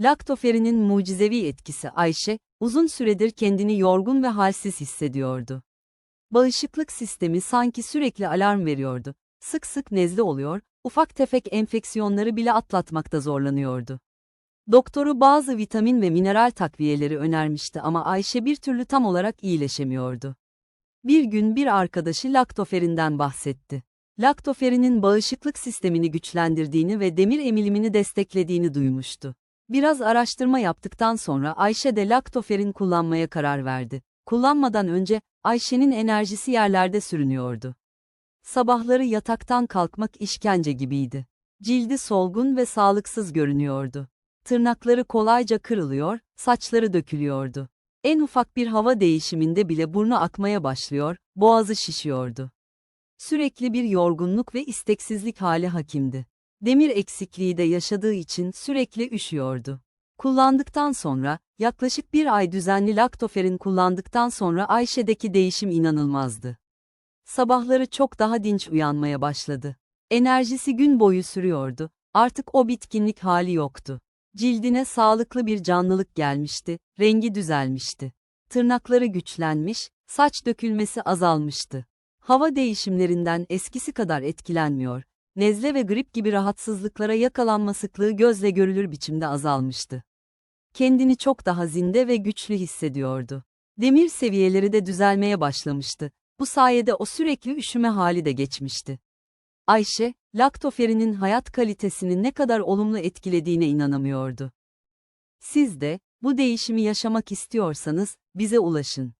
Laktoferinin mucizevi etkisi Ayşe, uzun süredir kendini yorgun ve halsiz hissediyordu. Bağışıklık sistemi sanki sürekli alarm veriyordu. Sık sık nezle oluyor, ufak tefek enfeksiyonları bile atlatmakta zorlanıyordu. Doktoru bazı vitamin ve mineral takviyeleri önermişti ama Ayşe bir türlü tam olarak iyileşemiyordu. Bir gün bir arkadaşı laktoferinden bahsetti. Laktoferinin bağışıklık sistemini güçlendirdiğini ve demir emilimini desteklediğini duymuştu. Biraz araştırma yaptıktan sonra Ayşe de laktoferin kullanmaya karar verdi. Kullanmadan önce Ayşe'nin enerjisi yerlerde sürünüyordu. Sabahları yataktan kalkmak işkence gibiydi. Cildi solgun ve sağlıksız görünüyordu. Tırnakları kolayca kırılıyor, saçları dökülüyordu. En ufak bir hava değişiminde bile burnu akmaya başlıyor, boğazı şişiyordu. Sürekli bir yorgunluk ve isteksizlik hali hakimdi. Demir eksikliği de yaşadığı için sürekli üşüyordu. Kullandıktan sonra, yaklaşık bir ay düzenli laktoferin kullandıktan sonra Ayşe'deki değişim inanılmazdı. Sabahları çok daha dinç uyanmaya başladı. Enerjisi gün boyu sürüyordu, artık o bitkinlik hali yoktu. Cildine sağlıklı bir canlılık gelmişti, rengi düzelmişti. Tırnakları güçlenmiş, saç dökülmesi azalmıştı. Hava değişimlerinden eskisi kadar etkilenmiyor, nezle ve grip gibi rahatsızlıklara yakalanma sıklığı gözle görülür biçimde azalmıştı. Kendini çok daha zinde ve güçlü hissediyordu. Demir seviyeleri de düzelmeye başlamıştı. Bu sayede o sürekli üşüme hali de geçmişti. Ayşe, laktoferinin hayat kalitesini ne kadar olumlu etkilediğine inanamıyordu. Siz de, bu değişimi yaşamak istiyorsanız, bize ulaşın.